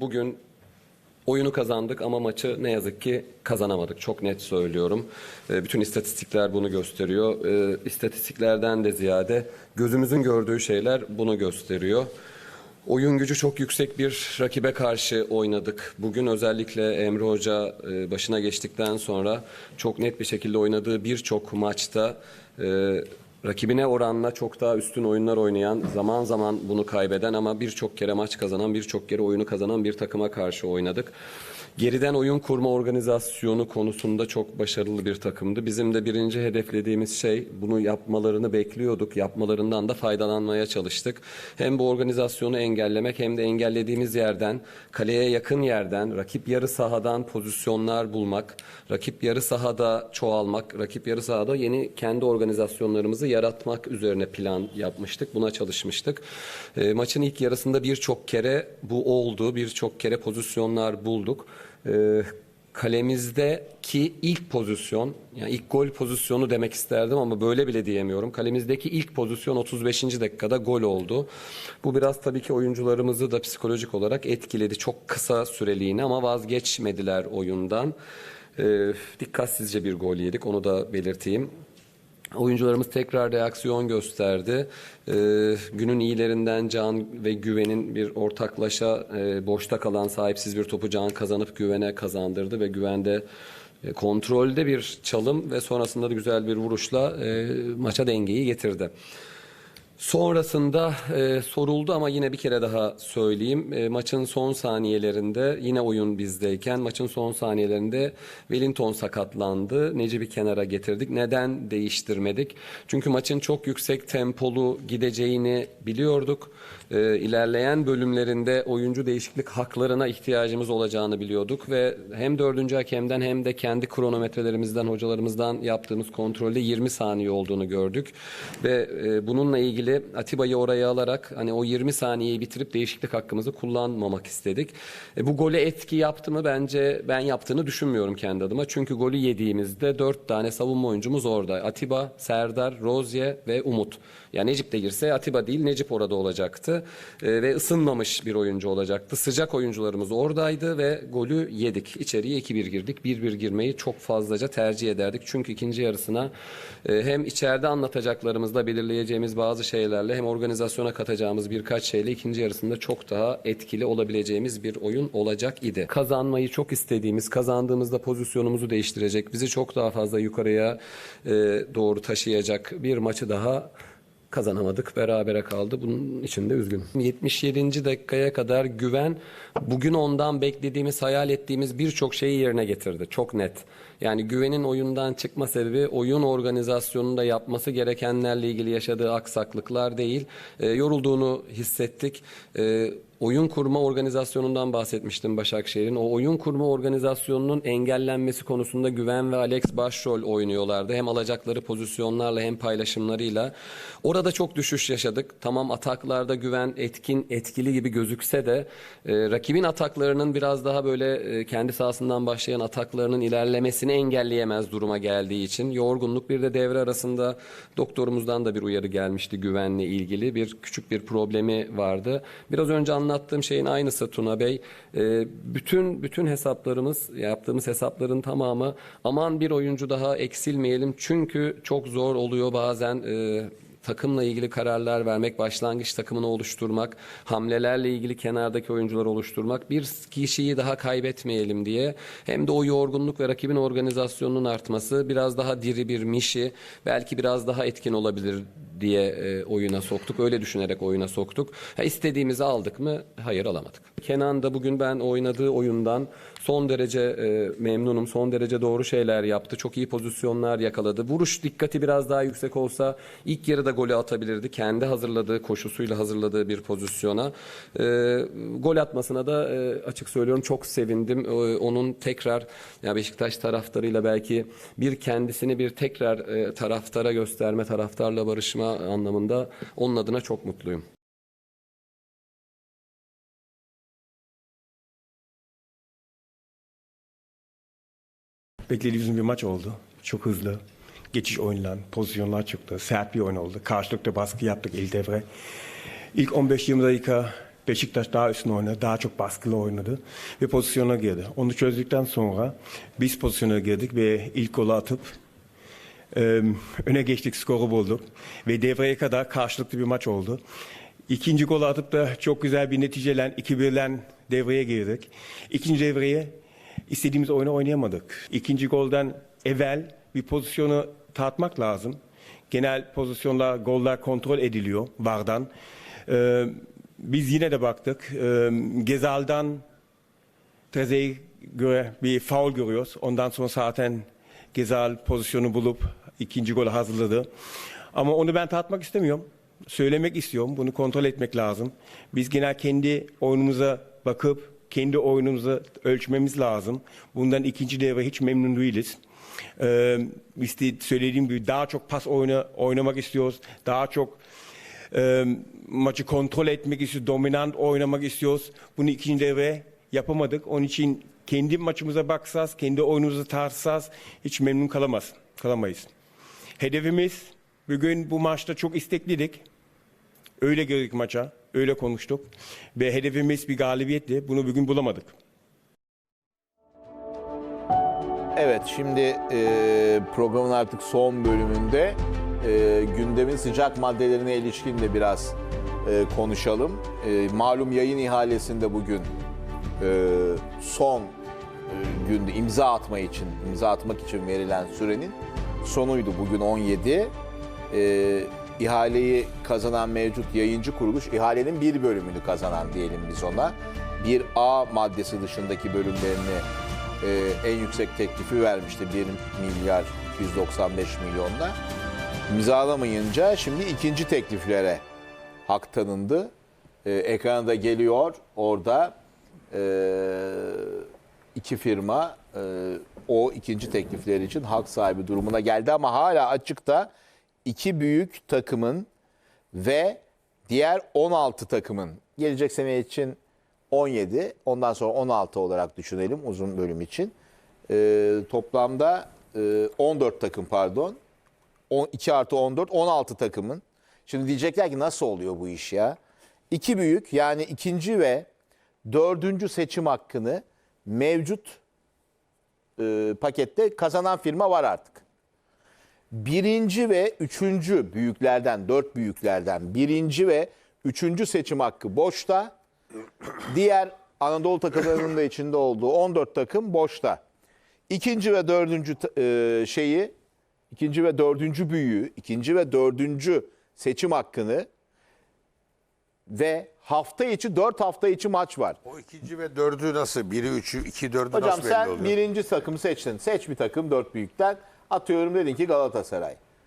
Bugün oyunu kazandık ama maçı ne yazık ki kazanamadık. Çok net söylüyorum. E, Bütün istatistikler bunu gösteriyor. E, İstatistiklerden de ziyade gözümüzün gördüğü şeyler bunu gösteriyor. Oyun gücü çok yüksek bir rakibe karşı oynadık. Bugün özellikle Emre Hoca e, başına geçtikten sonra çok net bir şekilde oynadığı birçok maçta e, rakibine oranla çok daha üstün oyunlar oynayan, zaman zaman bunu kaybeden ama birçok kere maç kazanan, birçok kere oyunu kazanan bir takıma karşı oynadık. Geriden oyun kurma organizasyonu konusunda çok başarılı bir takımdı. Bizim de birinci hedeflediğimiz şey bunu yapmalarını bekliyorduk. Yapmalarından da faydalanmaya çalıştık. Hem bu organizasyonu engellemek hem de engellediğimiz yerden, kaleye yakın yerden, rakip yarı sahadan pozisyonlar bulmak, rakip yarı sahada çoğalmak, rakip yarı sahada yeni kendi organizasyonlarımızı yaratmak üzerine plan yapmıştık. Buna çalışmıştık. E, maçın ilk yarısında birçok kere bu oldu. Birçok kere pozisyonlar bulduk. E, kalemizdeki ilk pozisyon, yani ilk gol pozisyonu demek isterdim ama böyle bile diyemiyorum. Kalemizdeki ilk pozisyon 35. dakikada gol oldu. Bu biraz tabii ki oyuncularımızı da psikolojik olarak etkiledi. Çok kısa süreliğine ama vazgeçmediler oyundan. E, dikkatsizce bir gol yedik onu da belirteyim. Oyuncularımız tekrar reaksiyon gösterdi. Ee, günün iyilerinden Can ve Güven'in bir ortaklaşa e, boşta kalan sahipsiz bir topu Can kazanıp Güven'e kazandırdı ve Güven'de e, kontrolde bir çalım ve sonrasında da güzel bir vuruşla e, maça dengeyi getirdi. Sonrasında e, soruldu ama yine bir kere daha söyleyeyim. E, maçın son saniyelerinde yine oyun bizdeyken maçın son saniyelerinde Wellington sakatlandı. Necip'i kenara getirdik. Neden değiştirmedik? Çünkü maçın çok yüksek tempolu gideceğini biliyorduk. E, ilerleyen bölümlerinde oyuncu değişiklik haklarına ihtiyacımız olacağını biliyorduk ve hem dördüncü hakemden hem de kendi kronometrelerimizden, hocalarımızdan yaptığımız kontrolde 20 saniye olduğunu gördük ve e, bununla ilgili Atiba'yı oraya alarak hani o 20 saniyeyi bitirip değişiklik hakkımızı kullanmamak istedik. E, bu gole etki yaptı mı? Bence ben yaptığını düşünmüyorum kendi adıma. Çünkü golü yediğimizde 4 tane savunma oyuncumuz orada. Atiba, Serdar, Rozier ve Umut. Yani Necip de girse Atiba değil Necip orada olacaktı. E, ve ısınmamış bir oyuncu olacaktı. Sıcak oyuncularımız oradaydı ve golü yedik. İçeriye 2-1 girdik. 1-1 girmeyi çok fazlaca tercih ederdik. Çünkü ikinci yarısına e, hem içeride anlatacaklarımızda belirleyeceğimiz bazı şeylerle hem organizasyona katacağımız birkaç şeyle ikinci yarısında çok daha etkili olabileceğimiz bir oyun olacak idi. Kazanmayı çok istediğimiz, kazandığımızda pozisyonumuzu değiştirecek, bizi çok daha fazla yukarıya e, doğru taşıyacak bir maçı daha kazanamadık. Berabere kaldı. Bunun için de üzgünüm. 77. dakikaya kadar güven bugün ondan beklediğimiz, hayal ettiğimiz birçok şeyi yerine getirdi. Çok net. Yani güvenin oyundan çıkma sebebi oyun organizasyonunda yapması gerekenlerle ilgili yaşadığı aksaklıklar değil. E, yorulduğunu hissettik. E, oyun kurma organizasyonundan bahsetmiştim Başakşehir'in. O oyun kurma organizasyonunun engellenmesi konusunda Güven ve Alex başrol oynuyorlardı. Hem alacakları pozisyonlarla hem paylaşımlarıyla. Orada çok düşüş yaşadık. Tamam ataklarda Güven etkin, etkili gibi gözükse de e, rakibin ataklarının biraz daha böyle e, kendi sahasından başlayan ataklarının ilerlemesini engelleyemez duruma geldiği için yorgunluk bir de devre arasında doktorumuzdan da bir uyarı gelmişti güvenle ilgili bir küçük bir problemi vardı. Biraz önce anlattığım şeyin aynısı Tuna Bey. E, bütün bütün hesaplarımız yaptığımız hesapların tamamı aman bir oyuncu daha eksilmeyelim çünkü çok zor oluyor bazen e, takımla ilgili kararlar vermek, başlangıç takımını oluşturmak, hamlelerle ilgili kenardaki oyuncuları oluşturmak, bir kişiyi daha kaybetmeyelim diye hem de o yorgunluk ve rakibin organizasyonunun artması, biraz daha diri bir mişi, belki biraz daha etkin olabilir diye e, oyuna soktuk. Öyle düşünerek oyuna soktuk. Ha, istediğimizi aldık mı? Hayır alamadık. Kenan da bugün ben oynadığı oyundan son derece e, memnunum. Son derece doğru şeyler yaptı. Çok iyi pozisyonlar yakaladı. Vuruş dikkati biraz daha yüksek olsa ilk yarıda golü atabilirdi. Kendi hazırladığı koşusuyla hazırladığı bir pozisyona. E, gol atmasına da e, açık söylüyorum çok sevindim. E, onun tekrar ya Beşiktaş taraftarıyla belki bir kendisini bir tekrar e, taraftara gösterme, taraftarla barışma anlamında onun adına çok mutluyum. Beklediğimiz bir maç oldu. Çok hızlı. Geçiş oynanan, pozisyonlar çıktı. Sert bir oyun oldu. Karşılıklı baskı yaptık ilk devre. İlk 15-20 dakika Beşiktaş daha üstün oynadı, daha çok baskılı oynadı ve pozisyona girdi. Onu çözdükten sonra biz pozisyona girdik ve ilk golü atıp öne geçtik, skoru bulduk ve devreye kadar karşılıklı bir maç oldu. İkinci golü atıp da çok güzel bir neticeyle 2-1'len devreye girdik. İkinci devreye istediğimiz oyunu oynayamadık. İkinci golden evvel bir pozisyonu tartmak lazım. Genel pozisyonlar, goller kontrol ediliyor VAR'dan. Ee, biz yine de baktık. Ee, Gezal'dan Treze'ye göre bir faul görüyoruz. Ondan sonra zaten Gezal pozisyonu bulup ikinci golü hazırladı. Ama onu ben tartmak istemiyorum. Söylemek istiyorum. Bunu kontrol etmek lazım. Biz genel kendi oyunumuza bakıp kendi oyunumuzu ölçmemiz lazım. Bundan ikinci devre hiç memnun değiliz. Ee, işte söylediğim gibi daha çok pas oyunu oynamak istiyoruz. Daha çok e, maçı kontrol etmek istiyoruz. Dominant oynamak istiyoruz. Bunu ikinci devre yapamadık. Onun için kendi maçımıza baksaz, kendi oyunumuzu tartsaz hiç memnun kalamaz, kalamayız. Hedefimiz bugün bu maçta çok istekliydik. Öyle girdik maça, öyle konuştuk. Ve hedefimiz bir galibiyetti. Bunu bugün bulamadık. Evet şimdi e, programın artık son bölümünde e, gündemin sıcak maddelerine ilişkin de biraz e, konuşalım. E, malum yayın ihalesinde bugün e, son e, günde imza atma için imza atmak için verilen sürenin sonuydu bugün 17. E, ihaleyi kazanan mevcut yayıncı kuruluş ihalenin bir bölümünü kazanan diyelim biz ona. Bir A maddesi dışındaki bölümlerini e, en yüksek teklifi vermişti 1 milyar 295 milyonda. İmzalamayınca şimdi ikinci tekliflere hak tanındı. E, ekrana da geliyor orada e, iki firma e, o ikinci teklifler için hak sahibi durumuna geldi ama hala açıkta iki büyük takımın ve diğer 16 takımın gelecek sene için 17 ondan sonra 16 olarak düşünelim uzun bölüm için. Ee, toplamda e, 14 takım pardon. 2 artı 14 16 takımın. Şimdi diyecekler ki nasıl oluyor bu iş ya? İki büyük yani ikinci ve dördüncü seçim hakkını mevcut e, pakette kazanan firma var artık birinci ve üçüncü büyüklerden, dört büyüklerden birinci ve üçüncü seçim hakkı boşta. Diğer Anadolu takımlarının da içinde olduğu 14 takım boşta. İkinci ve dördüncü e, şeyi, ikinci ve dördüncü büyüğü, ikinci ve dördüncü seçim hakkını ve hafta içi, dört hafta içi maç var. O ikinci ve dördü nasıl? Biri, üçü, iki, dördü Hocam nasıl belli sen oluyor? birinci takımı seçtin. Seç bir takım dört büyükten. Atıyorum dedin ki Galatasaray.